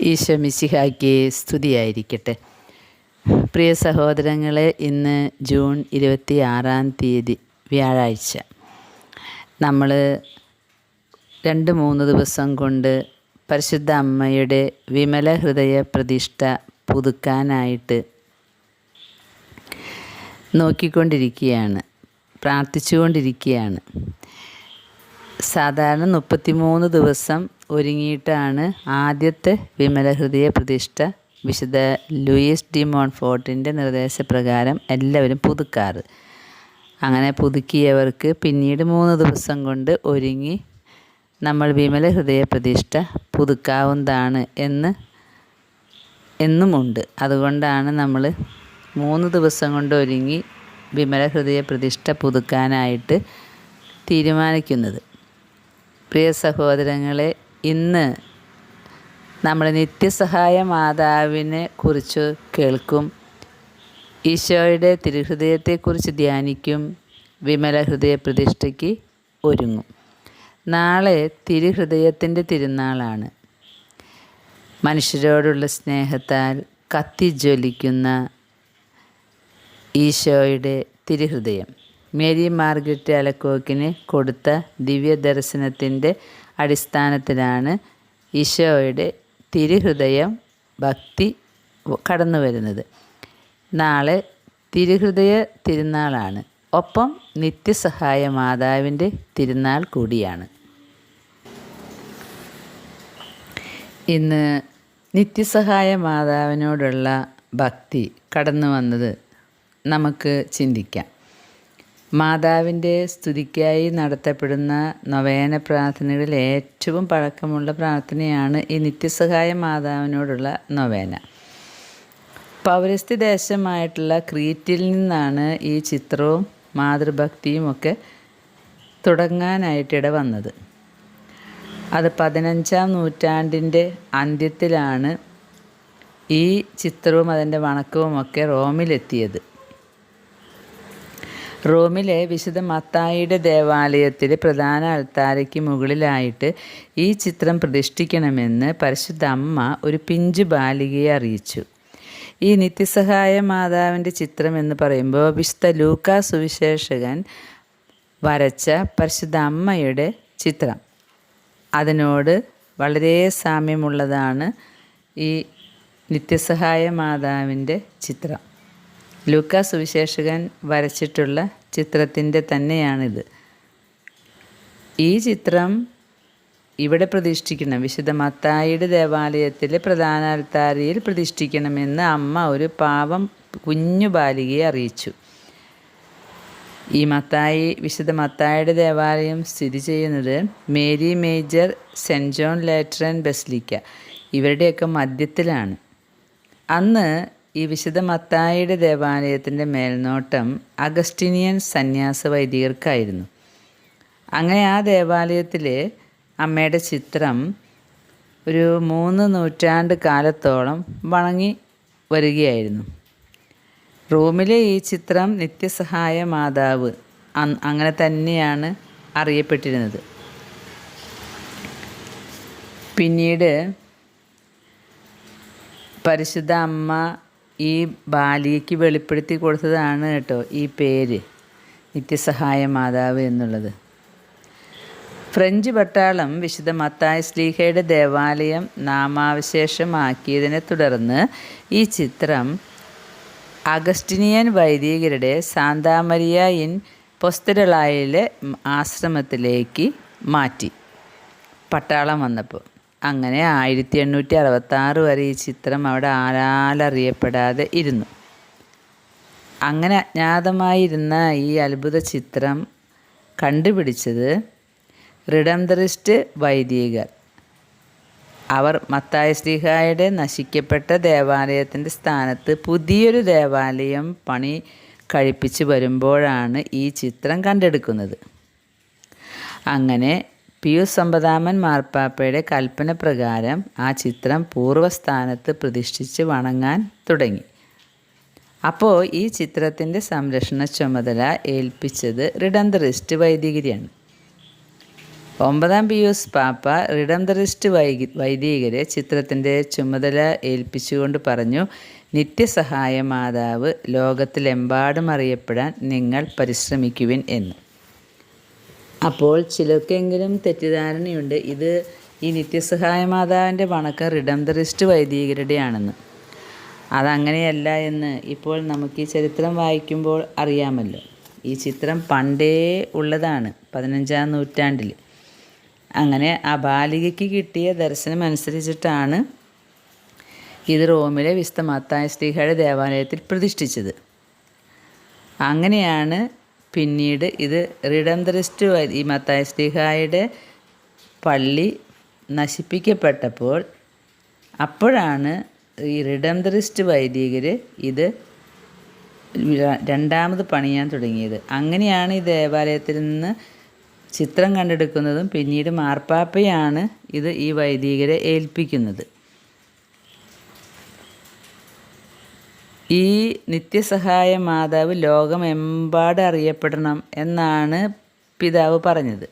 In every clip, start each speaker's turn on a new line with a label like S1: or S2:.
S1: ഈശോ മിശിഹായ്ക്ക് സ്തുതിയായിരിക്കട്ടെ. പ്രിയ സഹോദരങ്ങളെ ഇന്ന് ജൂൺ ഇരുപത്തി ആറാം തീയതി വ്യാഴാഴ്ച. നമ്മൾ രണ്ട് മൂന്ന് ദിവസം കൊണ്ട് പരിശുദ്ധ അമ്മയുടെ വിമല ഹൃദയ പ്രതിഷ്ഠ പുതുക്കാനായിട്ട് നോക്കിക്കൊണ്ടിരിക്കുകയാണ് പ്രാർത്ഥിച്ചുകൊണ്ടിരിക്കുകയാണ്. സാധാരണ മുപ്പത്തിമൂന്ന് ദിവസം ഒരുങ്ങിയിട്ടാണ് ആദ്യത്തെ വിമലഹൃദയ പ്രതിഷ്ഠ വിശുദ്ധ ലൂയിസ് ഡി മോൺഫോർട്ടിന്റെ നിർദ്ദേശപ്രകാരം എല്ലാവരും പുതുക്കാറ്. അങ്ങനെ പുതുക്കിയവർക്ക് പിന്നീട് മൂന്ന് ദിവസം കൊണ്ട് ഒരുങ്ങി നമ്മൾ വിമല ഹൃദയ പ്രതിഷ്ഠ പുതുക്കാവുന്നതാണ് എന്ന് എന്നുമുണ്ട്. അതുകൊണ്ടാണ് നമ്മൾ മൂന്ന് ദിവസം കൊണ്ട് ഒരുങ്ങി വിമല ഹൃദയ പ്രതിഷ്ഠ പുതുക്കാനായിട്ട് തീരുമാനിക്കുന്നത്. പ്രിയ സഹോദരങ്ങളെ ഇന്ന് നമ്മൾ നിത്യസഹായ മാതാവിനെ കുറിച്ച് കേൾക്കും. ഈശോയുടെ തിരുഹൃദയത്തെക്കുറിച്ച് ധ്യാനിക്കും. വിമല ഹൃദയ പ്രതിഷ്ഠയ്ക്ക് ഒരുങ്ങും. നാളെ തിരുഹൃദയത്തിന്റെ തിരുനാളാണ്. മനുഷ്യരോടുള്ള സ്നേഹത്താൽ കത്തിജ്വലിക്കുന്ന ഈശോയുടെ തിരുഹൃദയം. മേരി മാർഗരറ്റ് അലക്കോക്കിന് കൊടുത്ത ദിവ്യ ദർശനത്തിന്റെ അടിസ്ഥാനത്തിലാണ് ഈശോയുടെ തിരുഹൃദയം ഭക്തി കടന്നു വരുന്നത്. നാളെ തിരുഹൃദയ തിരുനാളാണ്. ഒപ്പം നിത്യസഹായ മാതാവിന്റെ തിരുനാൾ കൂടിയാണ്. ഇന്ന് നിത്യസഹായ മാതാവിനോടുള്ള ഭക്തി കടന്നു വന്നത് നമുക്ക് ചിന്തിക്കാം. മാതാവിന്റെ സ്തുതിക്കായി നടത്തപ്പെടുന്ന നൊവേന പ്രാർത്ഥനകളിൽ ഏറ്റവും പഴക്കമുള്ള പ്രാർത്ഥനയാണ് ഈ നിത്യസഹായ മാതാവിനോടുള്ള നൊവേന. പൗരസ്ത്യ ദേശമായിട്ടുള്ള ക്രീറ്റിൽ നിന്നാണ് ഈ ചിത്രവും മാതൃഭക്തിയും ഒക്കെ തുടങ്ങാനായിട്ടിട വന്നത്. അത് പതിനഞ്ചാം നൂറ്റാണ്ടിന്റെ അന്ത്യത്തിലാണ് ഈ ചിത്രവും അതിന്റെ വണക്കവുമൊക്കെ റോമിലെത്തിയത്. റോമിലെ വിശുദ്ധ മത്തായിയുടെ ദേവാലയത്തിലെ പ്രധാന അൾത്താരയ്ക്ക് മുകളിലായിട്ട് ഈ ചിത്രം പ്രതിഷ്ഠിക്കണമെന്ന് പരിശുദ്ധ അമ്മ ഒരു പിഞ്ചു ബാലികയെ അറിയിച്ചു. ഈ നിത്യസഹായ മാതാവിന്റെ ചിത്രം എന്ന് പറയുമ്പോൾ വിശുദ്ധ ലൂക്ക സുവിശേഷകൻ വരച്ച പരിശുദ്ധ അമ്മയുടെ ചിത്രം. അതിനോട് വളരെ സാമ്യമുള്ളതാണ് ഈ നിത്യസഹായ മാതാവിന്റെ ചിത്രം. ലൂക്കാ സുവിശേഷകൻ വരച്ചിട്ടുള്ള ചിത്രത്തിന്റെ തന്നെയാണിത്. ഈ ചിത്രം ഇവിടെ പ്രതിഷ്ഠിക്കണം. വിശുദ്ധ മത്തായിയുടെ ദേവാലയത്തിലെ പ്രധാന അൽത്താരിയിൽ പ്രതിഷ്ഠിക്കണമെന്ന് അമ്മ ഒരു പാവം കുഞ്ഞു ബാലികയെ അറിയിച്ചു. ഈ മത്തായി വിശുദ്ധ മത്തായിയുടെ ദേവാലയം സ്ഥിതി ചെയ്യുന്നത് Mary Major Saint John Lateran basilica. ഇവരുടെയൊക്കെ മധ്യത്തിലാണ്. അന്ന് ഈ വിശുദ്ധ മത്തായിയുടെ ദേവാലയത്തിന്റെ മേൽനോട്ടം അഗസ്റ്റിനിയൻ സന്യാസ വൈദികർക്കായിരുന്നു. അങ്ങനെ ആ ദേവാലയത്തിലെ അമ്മയുടെ ചിത്രം ഒരു മൂന്ന് നൂറ്റാണ്ട് കാലത്തോളം വണങ്ങി വരികയായിരുന്നു. റൂമിലെ ഈ ചിത്രം നിത്യസഹായ മാതാവ് അങ്ങനെ തന്നെയാണ് അറിയപ്പെട്ടിരുന്നത്. പിന്നീട് പരിശുദ്ധ അമ്മ ഈ ബാലികയ്ക്ക് വെളിപ്പെടുത്തി കൊടുത്തതാണ് കേട്ടോ ഈ പേര് നിത്യസഹായ മാതാവ് എന്നുള്ളത്. ഫ്രഞ്ച് പട്ടാളം വിശുദ്ധ മത്തായ സ്ലീഹയുടെ ദേവാലയം നാമാവശേഷമാക്കിയതിനെ തുടർന്ന് ഈ ചിത്രം അഗസ്റ്റിനിയൻ വൈദികരുടെ സാന്താമരിയ ഇൻ പൊസ്തരളായിലെ ആശ്രമത്തിലേക്ക് മാറ്റി പട്ടാളം വന്നപ്പോൾ. അങ്ങനെ ആയിരത്തി എണ്ണൂറ്റി അറുപത്താറ് വരെ ഈ ചിത്രം അവിടെ ആരാലറിയപ്പെടാതെ ഇരുന്നു. അങ്ങനെ അജ്ഞാതമായിരുന്ന ഈ അത്ഭുത ചിത്രം കണ്ടുപിടിച്ചത് റിഡംദറിസ്റ്റ് വൈദികർ. അവർ മത്തായ ശ്രീഹായുടെ നശിക്കപ്പെട്ട ദേവാലയത്തിന്റെ സ്ഥാനത്ത് പുതിയൊരു ദേവാലയം പണി കഴിപ്പിച്ച് വരുമ്പോഴാണ് ഈ ചിത്രം കണ്ടെടുക്കുന്നത്. അങ്ങനെ പിയൂസ് ഒമ്പതാമൻ മാർപ്പാപ്പയുടെ കൽപ്പന പ്രകാരം ആ ചിത്രം പൂർവസ്ഥാനത്ത് പ്രതിഷ്ഠിച്ച് വണങ്ങാൻ തുടങ്ങി. അപ്പോൾ ഈ ചിത്രത്തിന്റെ സംരക്ഷണ ചുമതല ഏൽപ്പിച്ചത് റിഡന്തറിസ്റ്റ് വൈദികരിയാണ്. ഒമ്പതാം പിയൂസ് പാപ്പ റിഡംതറിസ്റ്റ് വൈകി വൈദികരെ ചിത്രത്തിന്റെ ചുമതല ഏൽപ്പിച്ചുകൊണ്ട് പറഞ്ഞു നിത്യസഹായ മാതാവ് ലോകത്തിലെമ്പാടും അറിയപ്പെടാൻ നിങ്ങൾ പരിശ്രമിക്കുവിൻ എന്ന്. അപ്പോൾ ചിലർക്കെങ്കിലും തെറ്റിദ്ധാരണയുണ്ട്. ഇത് ഈ നിത്യസഹായ മാതാവിന്റെ വണക്കം റിഡംതറിസ്റ്റ് വൈദികരുടെയാണെന്ന്. അതങ്ങനെയല്ല എന്ന് ഇപ്പോൾ നമുക്ക് ഈ ചരിത്രം വായിക്കുമ്പോൾ അറിയാമല്ലോ. ഈ ചിത്രം പണ്ടേ ഉള്ളതാണ് പതിനഞ്ചാം നൂറ്റാണ്ടിൽ. അങ്ങനെ ആ ബാലികയ്ക്ക് കിട്ടിയ ദർശനം അനുസരിച്ചിട്ടാണ് ഇത് റോമിലെ വിസ്ത സ്ത്രീകളുടെ ദേവാലയത്തിൽ പ്രതിഷ്ഠിച്ചത്. അങ്ങനെയാണ് പിന്നീട് ഇത് റിഡംതറിസ്റ്റ് ഈ മത്തായ സ്ലിഹായുടെ പള്ളി നശിപ്പിക്കപ്പെട്ടപ്പോൾ അപ്പോഴാണ് ഈ റിഡംതറിസ്റ്റ് വൈദികർ ഇത് രണ്ടാമത് പണിയാൻ തുടങ്ങിയത്. അങ്ങനെയാണ് ഈ ദേവാലയത്തിൽ നിന്ന് ചിത്രം കണ്ടെടുക്കുന്നതും പിന്നീട് മാർപ്പാപ്പയാണ് ഇത് ഈ വൈദികരെ ഏൽപ്പിക്കുന്നത്. ഈ നിത്യസഹായ മാതാവ് ലോകമെമ്പാട് അറിയപ്പെടണം എന്നാണ് പിതാവ് പറഞ്ഞത്.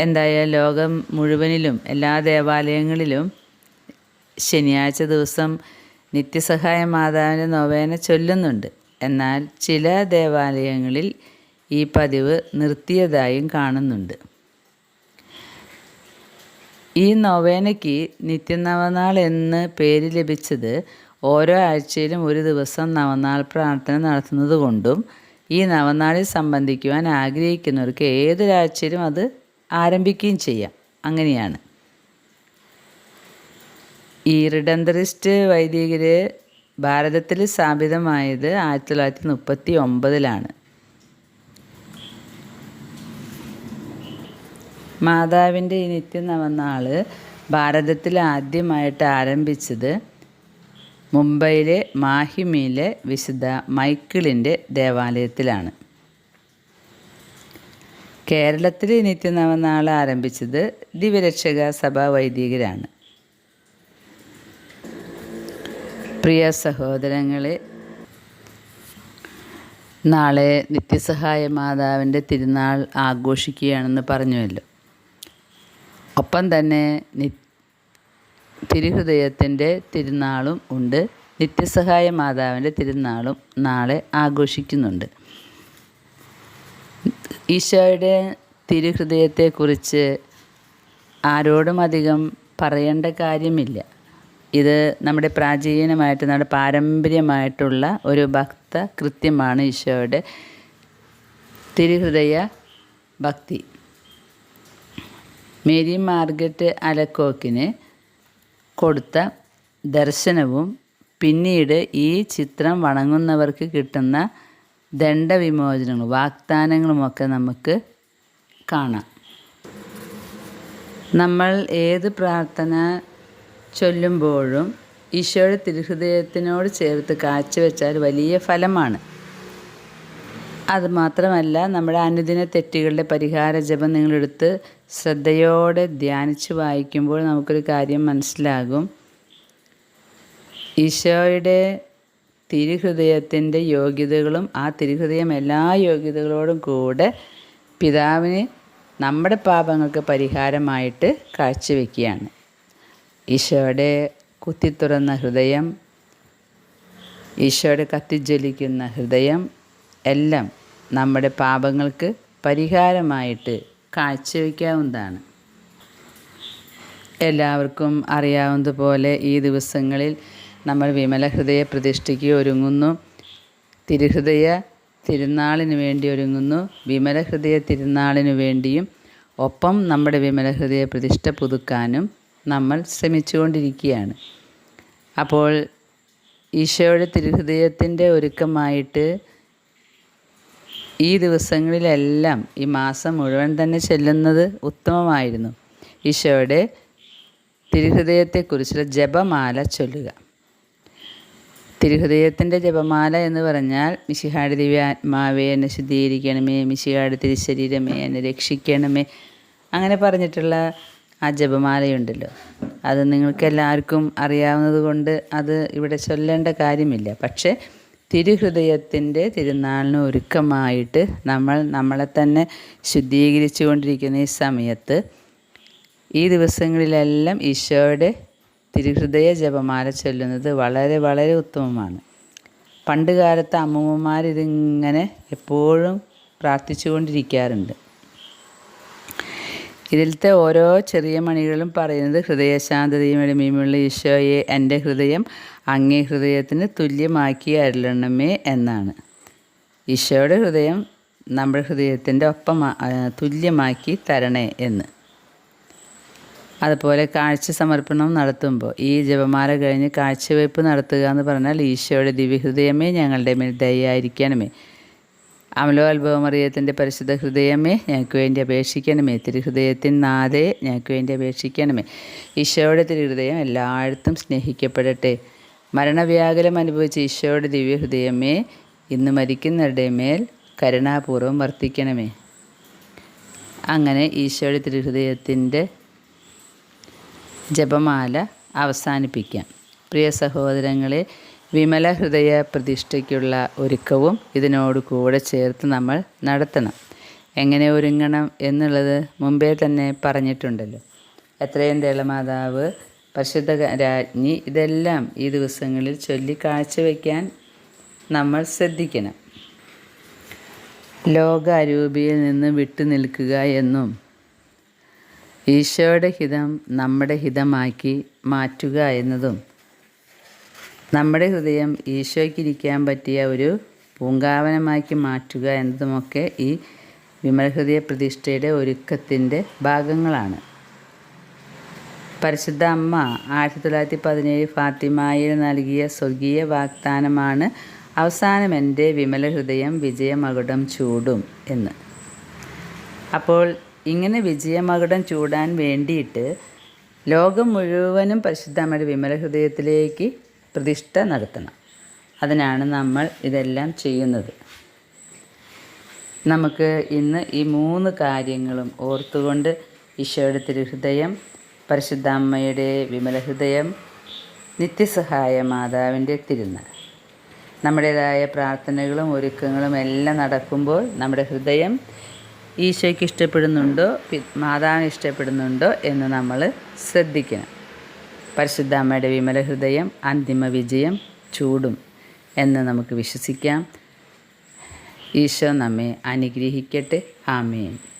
S1: എന്തായാലും ലോകം മുഴുവനിലും എല്ലാ ദേവാലയങ്ങളിലും ശനിയാഴ്ച ദിവസം നിത്യസഹായ മാതാവിന്റെ നൊവേന ചൊല്ലുന്നുണ്ട്. എന്നാൽ ചില ദേവാലയങ്ങളിൽ ഈ പതിവ് നിർത്തിയതായും കാണുന്നുണ്ട്. ഈ നൊവേനയ്ക്ക് നിത്യനവനാൾ എന്ന് പേര് ലഭിച്ചത് ഓരോ ആഴ്ചയിലും ഒരു ദിവസം നവനാൾ പ്രാർത്ഥന നടത്തുന്നത് കൊണ്ടും ഈ നവനാളിൽ സംബന്ധിക്കുവാൻ ആഗ്രഹിക്കുന്നവർക്ക് ഏതൊരാഴ്ചയിലും അത് ആരംഭിക്കുകയും ചെയ്യാം. അങ്ങനെയാണ്. ഈ റിഡന്തറിസ്റ്റ് വൈദികർ ഭാരതത്തിൽ സ്ഥാപിതമായത് ആയിരത്തി തൊള്ളായിരത്തി മുപ്പത്തി ഒമ്പതിലാണ് മാതാവിന്റെ ഈ നിത്യനവനാൾ ഭാരതത്തിൽ ആദ്യമായിട്ട് ആരംഭിച്ചത് മുംബൈയിലെ മാഹിമിയിലെ വിശുദ്ധ മൈക്കിളിന്റെ ദേവാലയത്തിലാണ്. കേരളത്തിൽ നിത്യനവനാൾ ആരംഭിച്ചത് ദിവ്യരക്ഷക സഭാ വൈദികരാണ്. പ്രിയ സഹോദരങ്ങളെ നാളെ നിത്യസഹായ മാതാവിന്റെ തിരുനാൾ ആഘോഷിക്കുകയാണെന്ന് പറഞ്ഞുവല്ലോ. ഒപ്പം തന്നെ നി തിരുഹൃദയത്തിന്റെ തിരുനാളും ഉണ്ട്. നിത്യസഹായ മാതാവിന്റെ തിരുനാളും നാളെ ആഘോഷിക്കുന്നുണ്ട്. ഈശോയുടെ തിരുഹൃദയത്തെക്കുറിച്ച് ആരോടും അധികം പറയേണ്ട കാര്യമില്ല. ഇത് നമ്മുടെ പ്രാചീനമായിട്ട് നമ്മുടെ പാരമ്പര്യമായിട്ടുള്ള ഒരു ഭക്ത കൃത്യമാണ് ഈശോയുടെ തിരുഹൃദയ ഭക്തി. മേരി മാർഗറ്റ് അലക്കോക്കിന് കൊടുത്ത ദർശനവും പിന്നീട് ഈ ചിത്രം വണങ്ങുന്നവർക്ക് കിട്ടുന്ന ദണ്ഡവിമോചനങ്ങളും വാഗ്ദാനങ്ങളുമൊക്കെ നമുക്ക് കാണാം. നമ്മൾ ഏത് പ്രാർത്ഥന ചൊല്ലുമ്പോഴും ഈശോയുടെ തിരുഹൃദയത്തിനോട് ചേർത്ത് കാച്ചുവെച്ചാൽ വലിയ ഫലമാണ്. അതുമാത്രമല്ല നമ്മുടെ അനുദിന തെറ്റുകളുടെ പരിഹാര ജപം നിങ്ങളെടുത്ത് ശ്രദ്ധയോടെ ധ്യാനിച്ച് വായിക്കുമ്പോൾ നമുക്കൊരു കാര്യം മനസ്സിലാകും. ഈശോയുടെ തിരുഹൃദയത്തിന്റെ യോഗ്യതകളും ആ തിരുഹൃദയം എല്ലാ യോഗ്യതകളോടും കൂടെ പിതാവിന് നമ്മുടെ പാപങ്ങൾക്ക് പരിഹാരമായിട്ട് കാഴ്ചവെക്കുകയാണ്. ഈശോയുടെ കുത്തിത്തുറന്ന ഹൃദയം ഈശോയുടെ കത്തിജ്വലിക്കുന്ന ഹൃദയം എല്ലാം നമ്മുടെ പാപങ്ങൾക്ക് പരിഹാരമായിട്ട് കാഴ്ചവെക്കാവുന്നതാണ്. എല്ലാവർക്കും അറിയാവുന്നതുപോലെ ഈ ദിവസങ്ങളിൽ നമ്മൾ വിമല ഹൃദയ പ്രതിഷ്ഠയ്ക്ക് ഒരുങ്ങുന്നു. തിരുഹൃദയ തിരുനാളിന് വേണ്ടി ഒരുങ്ങുന്നു. വിമല ഹൃദയ തിരുനാളിന് വേണ്ടിയും ഒപ്പം നമ്മുടെ വിമല ഹൃദയ പ്രതിഷ്ഠ പുതുക്കാനും നമ്മൾ ശ്രമിച്ചുകൊണ്ടിരിക്കുകയാണ്. അപ്പോൾ ഈശോയുടെ തിരുഹൃദയത്തിന്റെ ഒരുക്കമായിട്ട് ഈ ദിവസങ്ങളിലെല്ലാം ഈ മാസം മുഴുവൻ തന്നെ ചെല്ലുന്നത് ഉത്തമമായിരുന്നു. ഈശോയുടെ തിരുഹൃദയത്തെക്കുറിച്ചുള്ള ജപമാല ചൊല്ലുക. തിരുഹൃദയത്തിന്റെ ജപമാല എന്ന് പറഞ്ഞാൽ മിശിഹാടി ദിവ്യാത്മാവേ എന്നെ ശുദ്ധീകരിക്കണമേ മിശിഹാടി തിരുശരീരമേ എന്നെ രക്ഷിക്കണമേ അങ്ങനെ പറഞ്ഞിട്ടുള്ള ആ ജപമാലയുണ്ടല്ലോ. അത് നിങ്ങൾക്ക് എല്ലാവർക്കും അറിയാവുന്നത് കൊണ്ട് അത് ഇവിടെ ചൊല്ലേണ്ട കാര്യമില്ല. പക്ഷേ തിരുഹൃദയത്തിന്റെ തിരുനാളിന് ഒരുക്കമായിട്ട് നമ്മൾ നമ്മളെ തന്നെ ശുദ്ധീകരിച്ചു കൊണ്ടിരിക്കുന്ന ഈ സമയത്ത് ഈ ദിവസങ്ങളിലെല്ലാം ഈശോയുടെ തിരുഹൃദയ ജപമാല ചൊല്ലുന്നത് വളരെ വളരെ ഉത്തമമാണ്. പണ്ട് കാലത്ത് അമ്മൂമ്മമാരിതിങ്ങനെ എപ്പോഴും പ്രാർത്ഥിച്ചു കൊണ്ടിരിക്കാറുണ്ട് ഇതിലത്തെ ഓരോ ചെറിയ മണികളും പറയുന്നത് ഹൃദയശാന്തതയും എളിമയുമുള്ള ഈശോയെ എന്റെ ഹൃദയം അങ്ങേ ഹൃദയത്തിന് തുല്യമാക്കി അരുളണമേ എന്നാണ്. ഈശോയുടെ ഹൃദയം നമ്മുടെ ഹൃദയത്തിന്റെ ഒപ്പം തുല്യമാക്കി തരണേ എന്ന്. അതുപോലെ കാഴ്ച സമർപ്പണം നടത്തുമ്പോൾ ഈ ജപമാല കഴിഞ്ഞ് കാഴ്ചവയ്പ് നടത്തുക എന്ന് പറഞ്ഞാൽ ഈശോയുടെ ദിവ്യഹൃദയമേ ഞങ്ങളുടെ മേൽ ദയായിരിക്കണമേ അമലോ അത്ഭവമറിയത്തിന്റെ പരിശുദ്ധ ഹൃദയമേ ഞങ്ങൾക്ക് വേണ്ടി അപേക്ഷിക്കണമേ. തിരുഹൃദയത്തിൻ നാഥേ ഞങ്ങൾക്ക് വേണ്ടി അപേക്ഷിക്കണമേ. ഈശോയുടെ തിരുഹൃദയം എല്ലായിടത്തും സ്നേഹിക്കപ്പെടട്ടെ. മരണവ്യാകുലം അനുഭവിച്ച ഈശോയുടെ ദിവ്യഹൃദയമേ ഇന്ന് മരിക്കുന്നവരുടെ മേൽ കരുണാപൂർവം വർത്തിക്കണമേ. അങ്ങനെ ഈശോയുടെ തിരുഹൃദയത്തിന്റെ ജപമാല അവസാനിപ്പിക്കാം. പ്രിയ സഹോദരങ്ങളെ വിമല ഹൃദയ പ്രതിഷ്ഠയ്ക്കുള്ള ഒരുക്കവും ഇതിനോട് കൂടെ ചേർത്ത് നമ്മൾ നടത്തണം. എങ്ങനെ ഒരുങ്ങണം എന്നുള്ളത് മുമ്പേ തന്നെ പറഞ്ഞിട്ടുണ്ടല്ലോ. എത്രയും ദളമാതാവ് പരിശുദ്ധ രാജ്ഞി ഇതെല്ലാം ഈ ദിവസങ്ങളിൽ ചൊല്ലി കാഴ്ചവെക്കാൻ നമ്മൾ ശ്രദ്ധിക്കണം. ലോകാരൂപിയിൽ നിന്ന് വിട്ടു നിൽക്കുക എന്നും ഈശോയുടെ ഹിതം നമ്മുടെ ഹിതമാക്കി മാറ്റുക എന്നതും നമ്മുടെ ഹൃദയം ഈശോയ്ക്കിരിക്കാൻ പറ്റിയ ഒരു പൂങ്കാവനമാക്കി മാറ്റുക എന്നതുമൊക്കെ ഈ വിമലഹൃദയ പ്രതിഷ്ഠയുടെ ഒരുക്കത്തിന്റെ ഭാഗങ്ങളാണ്. പരിശുദ്ധ അമ്മ ആയിരത്തി തൊള്ളായിരത്തി പതിനേഴ് ഫാത്തിമായിൽ നൽകിയ സ്വർഗീയ വാഗ്ദാനമാണ് അവസാനം എന്റെ വിമല ഹൃദയം വിജയമകുടം ചൂടും എന്ന്. അപ്പോൾ ഇങ്ങനെ വിജയമകുടം ചൂടാൻ വേണ്ടിയിട്ട് ലോകം മുഴുവനും പരിശുദ്ധ അമ്മയുടെ വിമല ഹൃദയത്തിലേക്ക് പ്രതിഷ്ഠ നടത്തണം. അതിനാണ് നമ്മൾ ഇതെല്ലാം ചെയ്യുന്നത്. നമുക്ക് ഇന്ന് ഈ മൂന്ന് കാര്യങ്ങളും ഓർത്തുകൊണ്ട് ഈശോയുടെ തിരുഹൃദയം പരിശുദ്ധ അമ്മയുടെ വിമലഹൃദയം നിത്യസഹായ മാതാവിന്റെ തിരുനാൾ. നമ്മുടേതായ പ്രാർത്ഥനകളും ഒരുക്കങ്ങളും എല്ലാം നടക്കുമ്പോൾ നമ്മുടെ ഹൃദയം ഈശോയ്ക്ക് ഇഷ്ടപ്പെടുന്നുണ്ടോ മാതാവിന് ഇഷ്ടപ്പെടുന്നുണ്ടോ എന്ന് നമ്മൾ ശ്രദ്ധിക്കണം. പരിശുദ്ധ അമ്മയുടെ വിമല ഹൃദയം അന്തിമ വിജയം ചൂടും എന്ന് നമുക്ക് വിശ്വസിക്കാം. ഈശോ നമ്മെ അനുഗ്രഹിക്കട്ടെ. ആമേൻ.